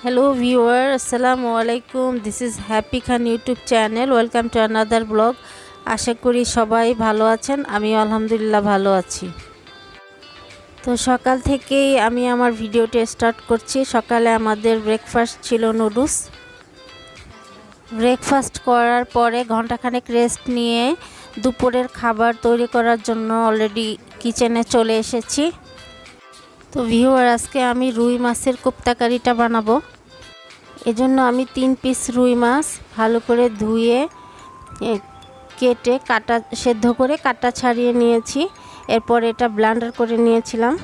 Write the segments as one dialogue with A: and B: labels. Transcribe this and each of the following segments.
A: Hello viewer, Assalamu alaikum. This is happy Khan YouTube channel welcome to another blog আশা করি সবাই ভালো আছেন। আমি আলহামদুলিল্লাহ ভালো আছি। তো সকাল থেকেই আমি আমার ভিডিওটি স্টার্ট করছি। সকালে আমাদের ব্রেকফাস্ট ছিল নুডলস ব্রেকফাস্ট করার পরে ঘন্টাখানেক রেস্ট নিয়ে দুপুরের খাবার তৈরি করার জন্য অলরেডি কিচেনে চলে এসেছি। তো ভিউয়ার আজকে আমি রুই মাছের কোপ্তাকারিটা বানাবো। এজন্য আমি তিন পিস রুই মাছ ভালো করে ধুয়ে কেটে কাটা, সেদ্ধ করে কাটা ছাড়িয়ে নিয়েছি। এরপর এটা ব্লান্ডার করে নিয়েছিলাম।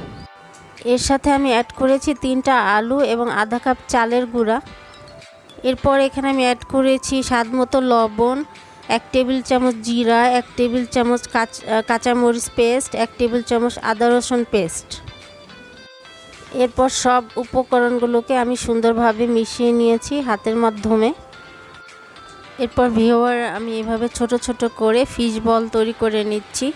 A: এর সাথে আমি অ্যাড করেছি তিনটা আলু এবং আধা কাপ চালের গুঁড়া। এরপর এখানে আমি অ্যাড করেছি স্বাদ মতো লবণ, এক টেবিল চামচ জিরা, এক টেবিল চামচ কাঁচা কাঁচামরিচ পেস্ট এক টেবিল চামচ আদা রসুন পেস্ট এরপর সব উপকরণগুলোকে আমি সুন্দরভাবে মিশিয়ে নিয়েছি হাতের মাধ্যমে। এরপর ভিওয়ার, আমি এভাবে ছোট ছোট করে ফিশ বল তৈরি করে নিচ্ছি।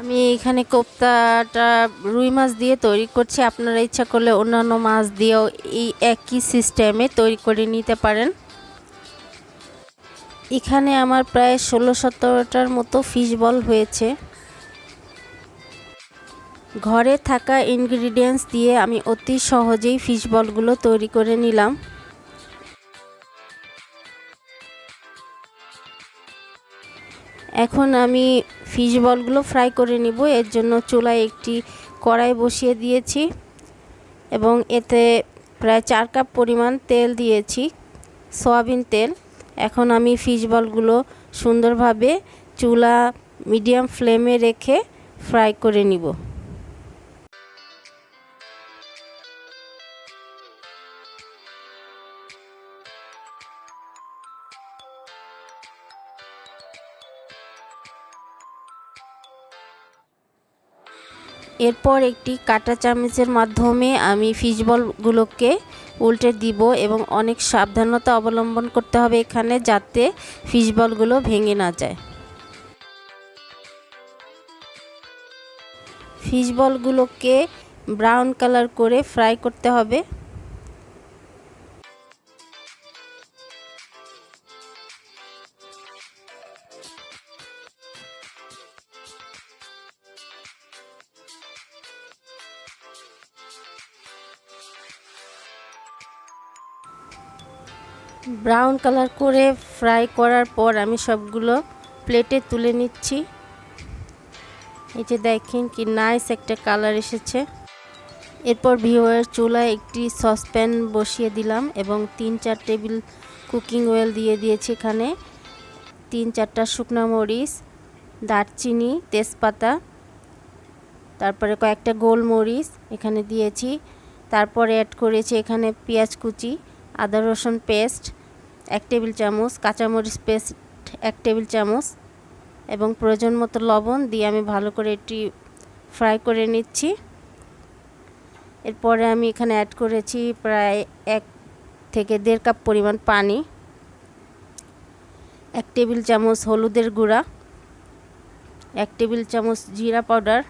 A: আমি এখানে কোপ্তাটা রুই মাছ দিয়ে তৈরি করছি। আপনারা ইচ্ছা করলে অন্যান্য মাছ দিয়েও এই একই সিস্টেমে তৈরি করে নিতে পারেন। এখানে আমার প্রায় ষোলো সতেরোটার মতো ফিশ বল হয়েছে। ঘরে থাকা ইনগ্রিডিয়েন্টস দিয়ে আমি অতি সহজেই ফিশ বলগুলো তৈরি করে নিলাম। এখন আমি ফিশ বলগুলো ফ্রাই করে নিব। এর জন্য চুলায় একটি কড়াই বসিয়ে দিয়েছি এবং এতে প্রায় চার কাপ পরিমাণ তেল দিয়েছি, সয়াবিন তেল। এখন আমি ফিশ বলগুলো সুন্দরভাবে চুলা মিডিয়াম ফ্লেমে রেখে ফ্রাই করে নিব। এরপর একটি কাটা চামচের মাধ্যমে আমি ফিশবলগুলোকে উল্টে দিব এবং অনেক সাবধানতা অবলম্বন করতে হবে এখানে যাতে ফিশবলগুলো ভেঙে না যায়। ফিশবলগুলোকে ব্রাউন কালার করে ফ্রাই করতে হবে। ব্রাউন কালার করে ফ্রাই করার পর আমি সবগুলো প্লেটে তুলে নিচ্ছি। এই যে দেখেন কি নাইস একটা কালার এসেছে। এরপর ভিওয়ার চুলায় একটি সসপ্যান বসিয়ে দিলাম এবং তিন চার টেবিল কুকিং অয়েল দিয়ে দিয়েছি এখানে। তিন চারটা শুকনো মরিচ, দারচিনি, তেজপাতা, তারপরে কয়েকটা গোলমরিচ এখানে দিয়েছি। তারপরে অ্যাড করেছি এখানে পেঁয়াজ কুচি। আদা রসুন পেস্ট, এক টেবিল চামচ, কাঁচামরিচ পেস্ট, এক টেবিল চামচ এবং প্রয়োজন মতো লবণ দিয়ে আমি ভালো করে এটি ফ্রাই করে নিচ্ছি। এরপরে আমি এখানে অ্যাড করেছি প্রায় এক থেকে দেড় কাপ পরিমাণ পানি, এক টেবিল চামচ হলুদের গুঁড়া, এক টেবিল চামচ জিরা পাউডার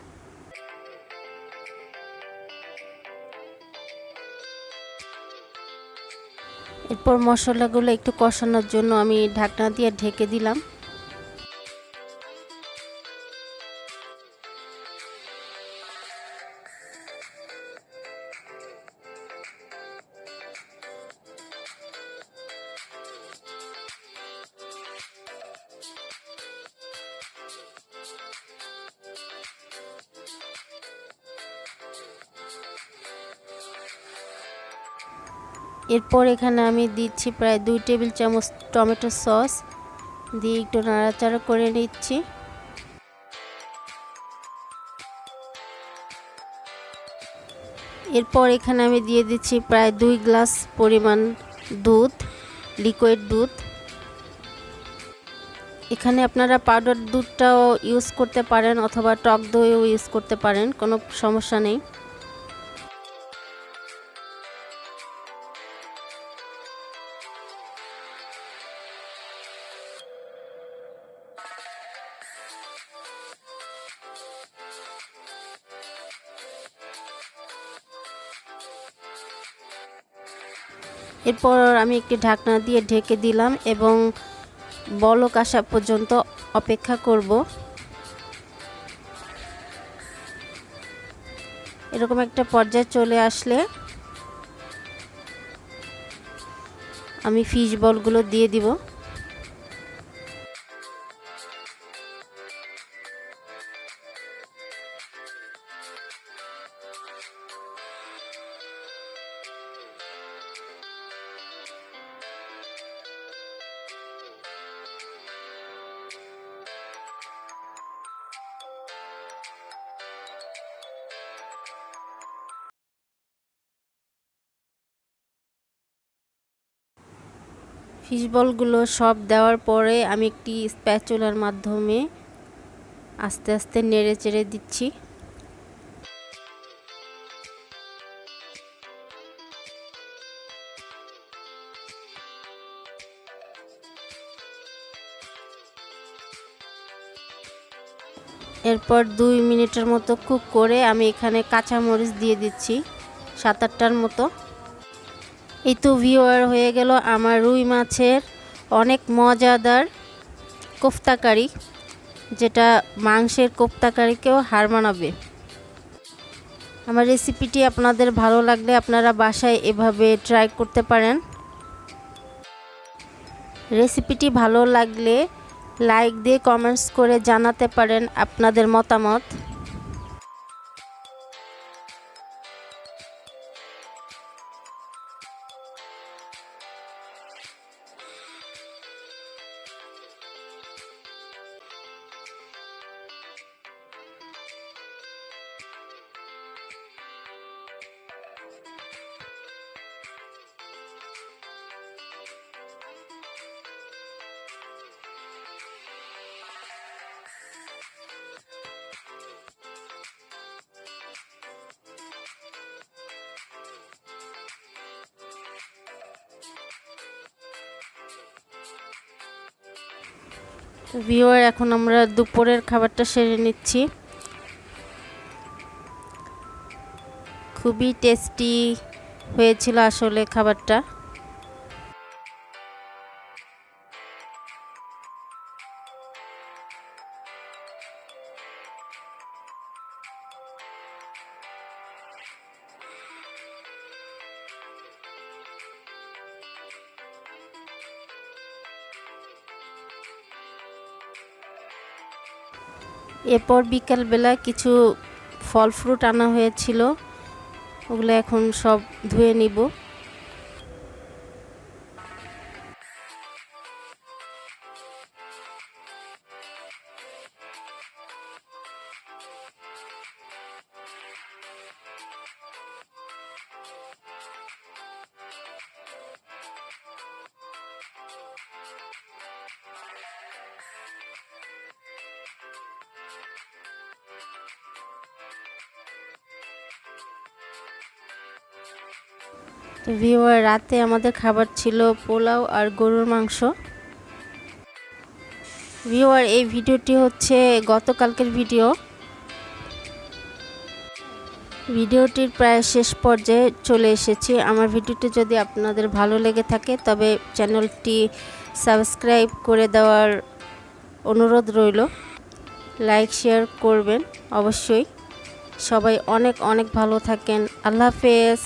A: এরপর মশলাগুলো একটু কষানোর জন্য আমি ঢাকনা দিয়ে ঢেকে দিলাম। এরপর এখানে আমি দিচ্ছি প্রায় দুই টেবিল চামচ টমেটো সস। দিয়ে একটু নাড়াচাড়া করে নিচ্ছি। এরপর এখানে আমি দিয়ে দিচ্ছি প্রায় দুই গ্লাস পরিমাণ দুধ লিকুইড দুধ। এখানে আপনারা পাউডার দুধটাও ইউজ করতে পারেন অথবা টক দইও ইউজ করতে পারেন, কোনো সমস্যা নেই। এরপর আমি একটি ঢাকনা দিয়ে ঢেকে দিলাম এবং বলক আসা পর্যন্ত অপেক্ষা করব। এরকম একটা পর্যায়ে চলে আসলে আমি ফিশ বলগুলো দিয়ে দিব। ফিশ বলগুলো সব দেওয়ার পরে আমি একটি স্প্যাচুলার মাধ্যমে আস্তে আস্তে নেড়ে চেড়ে দিচ্ছি। এরপর দুই মিনিটের মতো কুক করে আমি এখানে কাঁচামরিচ দিয়ে দিচ্ছি, সাত আটটার মতো। এই তো ভিওয়ার হয়ে গেল আমার রুই মাছের অনেক মজাদার কোফতাকারি, যেটা মাংসের কোফতাকারিকেও হার মানাবে। আমার রেসিপিটি আপনাদের ভালো লাগলে আপনারা বাসায় এভাবে ট্রাই করতে পারেন। রেসিপিটি ভালো লাগলে লাইক দিয়ে কমেন্টস করে জানাতে পারেন আপনাদের মতামত। ভিওয়ার এখন আমরা দুপুরের খাবারটা সেরে নিচ্ছি। খুবই টেস্টি হয়েছিল আসলে খাবারটা। এরপর বিকালবেলা কিছু ফল ফ্রুট আনা হয়েছিল। ওগুলো এখন সব ধুয়ে নিব। তো ভিওয়ার রাতে আমাদের খাবার ছিল পোলাও আর গরুর মাংস। ভিওয়ার এই ভিডিওটি হচ্ছে গতকালকের ভিডিও। ভিডিওটির প্রায় শেষ পর্যায়ে চলে এসেছি। আমার ভিডিওটি যদি আপনাদের ভালো লেগে থাকে, তবে চ্যানেলটি সাবস্ক্রাইব করে দেওয়ার অনুরোধ রইল। লাইক, শেয়ার করবেন অবশ্যই। সবাই অনেক অনেক ভালো থাকেন। আল্লাহ হাফেজ।